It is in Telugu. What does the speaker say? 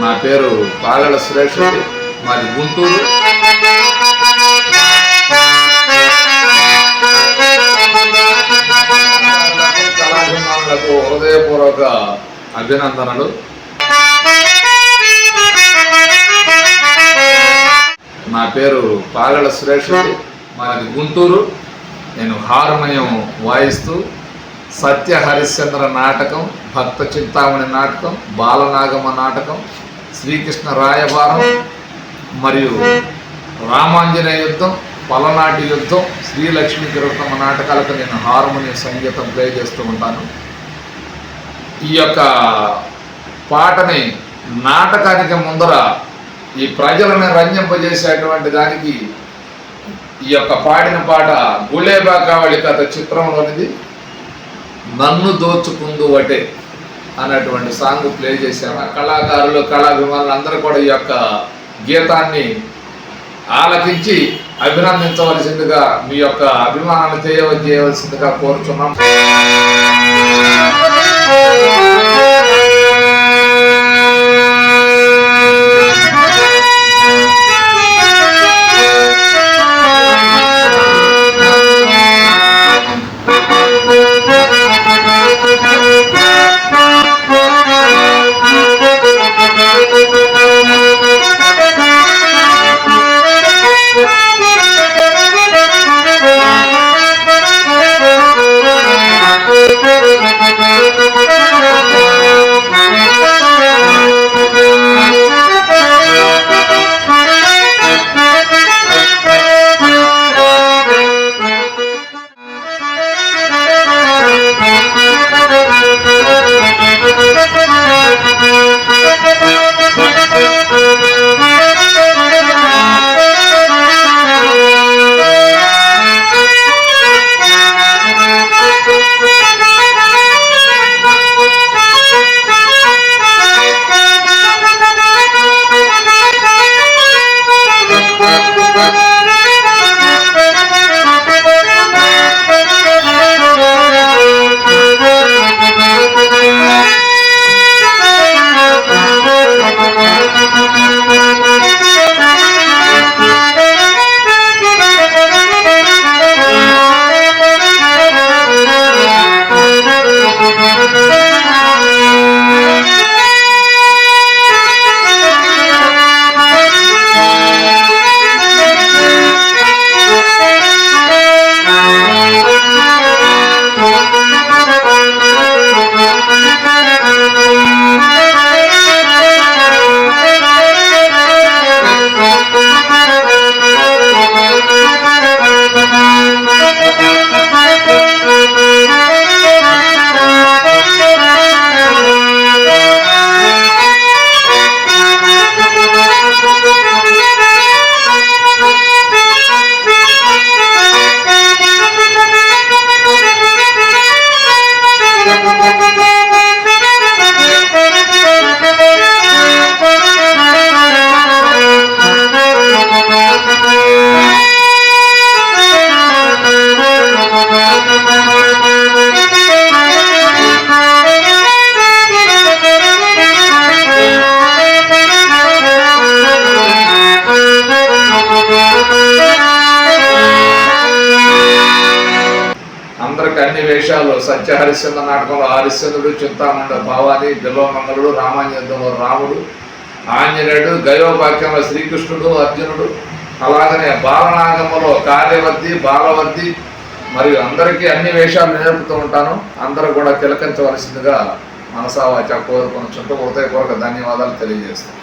నా పేరు పాలల సురేష్ రెడ్డి మాది గుంటూరు. కళాభిమానులకు హృదయపూర్వక అభినందనలు. నా పేరు పాలల సురేష్ రెడ్డి మాది గుంటూరు. నేను హార్మోనియం వాయిస్తూ సత్య హరిశ్చంద్ర నాటకం భక్త చింతామణి నాటకం బాలనాగమ్మ నాటకం శ్రీకృష్ణ రాయబారం మరియు రామాంజనేయ యుద్ధం పలనాటి యుద్ధం శ్రీలక్ష్మీ కిరతమ్మ నాటకాలకు నేను హార్మోనియం సంగీతం ప్లే చేస్తూ ఉంటాను. ఈ యొక్క పాటని నాటకానికి ముందర ఈ ప్రజలను రంజింపజేసేటువంటి దానికి ఈ యొక్క పాడిన పాట గులేబా కావళి కథ చిత్రంలోనిది. నన్ను దోచుకుందు వటే అనేటువంటి సాంగ్ ప్లే చేశాను. ఆ కళాకారులు కళాభిమానులు అందరూ కూడా ఈ యొక్క గీతాన్ని ఆలకించి అభినందించవలసిందిగా మీ యొక్క అభిమానాన్ని చేయవ చేయవలసిందిగా కోరుచున్నాం. అందరికి అన్ని వేషాలు సత్య హరిశ్చంద్ర నాటకంలో హరిశ్చంద్రుడు చింతామండ భవాని బిల్వమంగళుడు రామాంజంలో రాముడు ఆంజనేయుడు గయోపాక్యంలో శ్రీకృష్ణుడు అర్జునుడు అలాగనే బాలనాగములో కార్యవర్తి బాలవర్తి మరియు అందరికీ అన్ని వేషాలు నేర్పుతూ ఉంటాను. అందరూ కూడా తిలకించవలసిందిగా మనసావాచ కోరుకొని చుట్టూ హృదయపూర్వక ధన్యవాదాలు తెలియజేస్తాను